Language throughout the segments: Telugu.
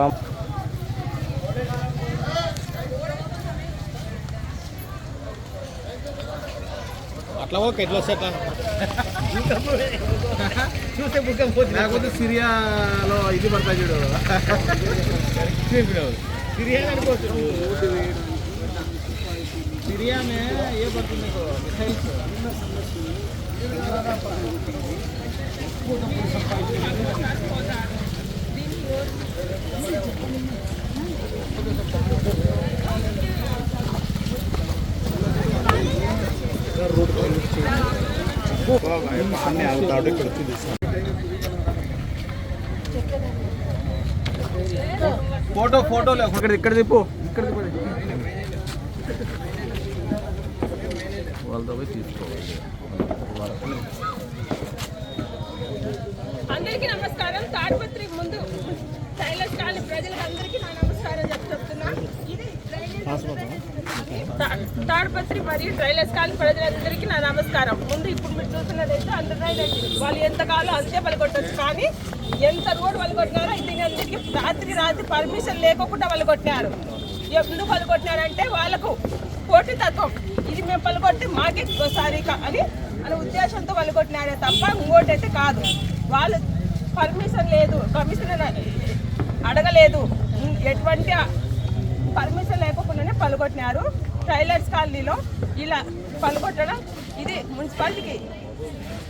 అస్సలం అట్లా ఓకే ఎట్లా వస్తే చూస్తే బుక్కం పోతుంది లేకపోతే సిరియాలో ఇది పడతా చూడు. సిరియా అనుకోవచ్చు సిరియా ఏ పడుతుంది మిసైల్స్. మిసైల్స్ అన్నీ అవుతాడు ఇక్కడ ఫోటో ఫోటో ఇక్కడ ఇక్కడ తిప్పు ఇక్కడ తిప్పు వాళ్ళతో పోయి తీసుకోవాలి అందరికీ నమస్కారం తాడిపత్రి తాడిపత్రి మరియు ట్రైలర్స్ కాలి ప్రజలందరికీ నా నమస్కారం. ముందు ఇప్పుడు మీరు చూస్తున్నదైతే అండర్లైన్ వాళ్ళు ఎంత ఎంతకాలం అంతే పలుకొట్టచ్చు కానీ ఎంత రోడ్ పలకొట్టినారో దీని అందరికీ రాత్రి రాత్రి పర్మిషన్ లేకుండా పలకొట్టినారు ఎందుకు పలకొట్టినారంటే వాళ్ళకు పోటీ తత్వం ఇది మేము పలకొట్టి మాకే ఒకసారి కా- అని అనే ఉద్దేశంతో పలకొట్టినారే తప్ప ఇంకోటి అయితే కాదు. వాళ్ళు పర్మిషన్ లేదు కమిషన్ అడగలేదు. ఎటువంటి పర్మిషన్ లేకుండా పలుకొట్టినారు టైలర్స్ కాలనీలో ఇలా పలుకొట్టడం ఇది మున్సిపాలిటీకి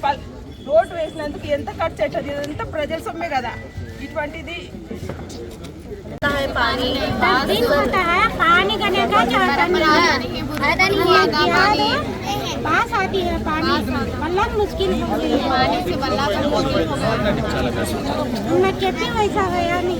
పల్ రోడ్డు వేసినందుకు ఎంత ఖర్చు అవుతుంది ఇదంతా ప్రజల సొమ్మే కదా ఇటువంటిది दिन होता है पानी करने का चाहता नहीं पास आती है पानी मतलब मुश्किल हो गई है पानी से मैं कहती हूँ वैसा गया नहीं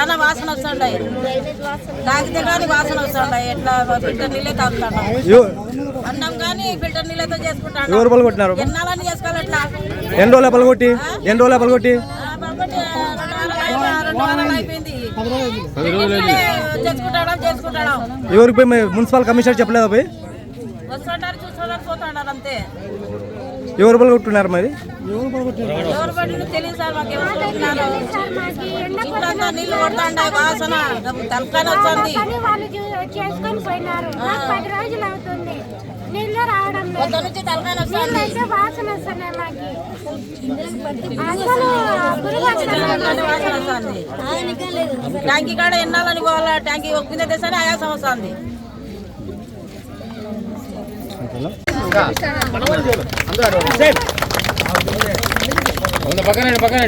చాలా వాసన వస్తుండే తాగితే కానీ వాసన వస్తుండే ఎట్లా ఫిల్టర్ నీళ్ళే తాగుతాడు అన్నం కానీ ఫిల్టర్ నీళ్ళతో చేసుకుంటాడు ఎవరు పలగొట్టినారు? ఎన్నాలని చేసుకోవాలి ఎట్లా ఎన్ని రోజులు పలగొట్టి? ఎన్ని రోజులు పలగొట్టి? ఎవరికి పోయి మున్సిపల్ కమిషనర్ చెప్పలేదు పోయి? వస్తుంటారు చూస్తున్నారు పోతుంటారు అంతే. ఎవరు పలగొట్టున్నారు మరి? చేసుకొని పోయినారు. పది రోజులు అవుతుంది. నీళ్ళు రావడం నీళ్ళు అయితే వాసన వస్తున్నాయి మాకు. అసలు వస్తుంది. ట్యాంకీ కాడ ఎన్నాలని పోవాలా? ట్యాంకీ ఒక మీద తెస్తానే ఆయాసం వస్తుంది. పక్కనండి పక్కన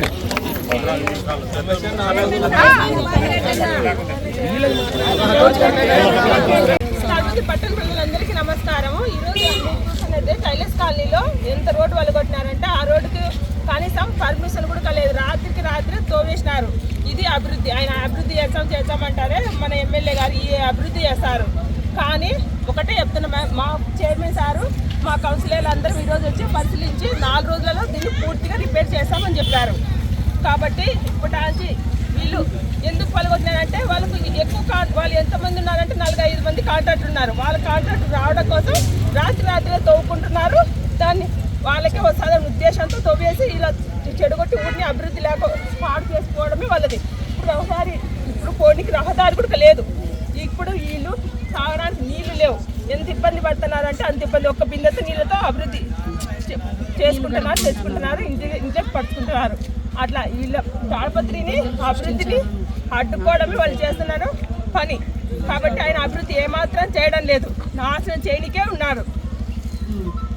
పట్టణ ప్రజలందరికీ నమస్కారం ఈరోజు మీరు చూస్తున్నదే టైలర్స్ కాలనీలో ఎంత రోడ్డు వలగొట్టినారంటే ఆ రోడ్డుకి కనీసం పర్మిషన్ కూడా కలేదు. రాత్రికి రాత్రి తోవేసినారు ఇది అభివృద్ధి. ఆయన అభివృద్ధి చేస్తాం చేస్తామంటారే మన ఎమ్మెల్యే గారు ఈ అభివృద్ధి చేస్తారు. కానీ ఒకటే చెప్తున్నా మా- మా చైర్మన్ సారు మా కౌన్సిలర్లు అందరూ ఈరోజు వచ్చి పరిశీలించి నాలుగు రోజులలో దీన్ని పూర్తిగా రిపేర్ చేస్తామని చెప్పారు. కాబట్టి ఇప్పటి వీళ్ళు ఎందుకు పలుకొచ్చినారంటే వాళ్ళకు ఎక్కువ కా వాళ్ళు ఎంతమంది ఉన్నారంటే నలభై ఐదు మంది కాంట్రాక్టర్ ఉన్నారు. వాళ్ళ కాంట్రాక్టర్ రావడం కోసం రాత్రి రాత్రిగా తవ్వుకుంటున్నారు. దాన్ని వాళ్ళకే వస్తుందనే ఉద్దేశంతో తవ్వేసి ఇలా చెడగొట్టి ఊరిని అభివృద్ధి లేక పాడు చేసుకోవడమే వాళ్ళది. ఇప్పుడు ఒకసారి ఇప్పుడు పోనీకి రహదారి కూడా లేదు. ఇప్పుడు వీళ్ళు తాగడానికి నీళ్ళు లేవు. ఎంత ఇబ్బంది పడుతున్నారంటే అంత ఇబ్బంది. ఒక్క బిందెతో నీళ్ళతో అభివృద్ధి చే- చేసుకుంటున్నారు తెచ్చుకుంటున్నారు ఇంటి ఇంటికి పట్టుకుంటున్నారు. అట్లా వీళ్ళ తాళపత్రిని అభివృద్ధిని అడ్డుకోవడమే వాళ్ళు చేస్తున్నారు పని. కాబట్టి ఆయన అభివృద్ధి ఏమాత్రం చేయడం లేదు. నాశనం చేయనికే ఉన్నారు.